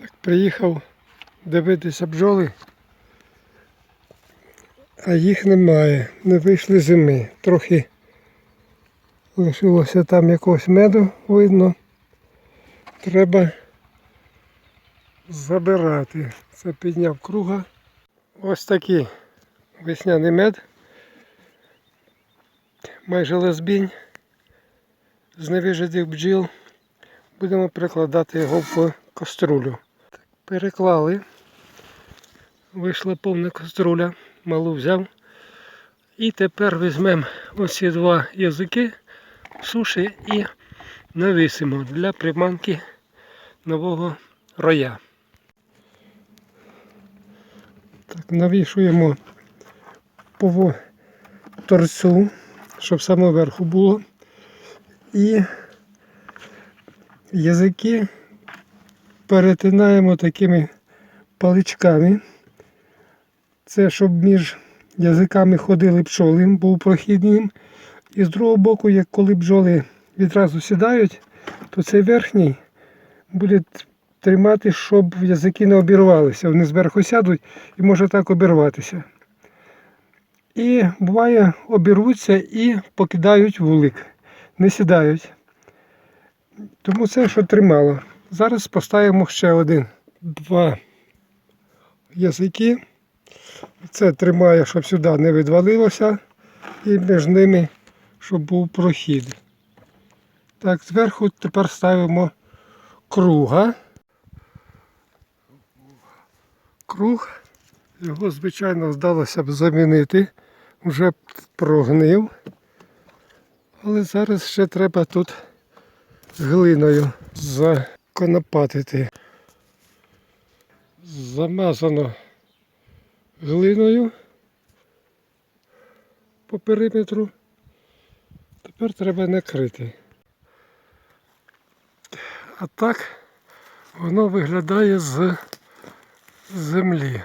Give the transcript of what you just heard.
Так, приїхав дивитися бджоли, а їх немає. Не вийшли зими. Трохи лишилося там якогось меду, видно. Треба забирати. Це підняв круга. Ось такий весняний мед. Майже лезбінь з невижитих бджіл. Будемо перекладати його в каструлю. Переклали. Вийшла повна каструля, малу взяв. І тепер візьмемо оці два язики суші і навісимо для приманки нового роя. Так, навішуємо по торцю, щоб саме верху було. І язики перетинаємо такими паличками. Це щоб між язиками ходили пчоли, був прохідним. І з другого боку, як коли бджоли відразу сідають, то цей верхній буде тримати, щоб язики не обірвалися. Вони зверху сядуть і може так обірватися. І буває, обірвуться і покидають вулик, не сідають. Тому це що тримало. Зараз поставимо ще один, два язики. Це тримає, щоб сюди не відвалилося. І між ними, щоб був прохід. Так, зверху тепер ставимо круга. Круг. Його, звичайно, здалося б замінити. Вже прогнив. Але зараз ще треба тут глиною законопатити. Замазано глиною по периметру. Тепер треба накрити. А так воно виглядає з землі.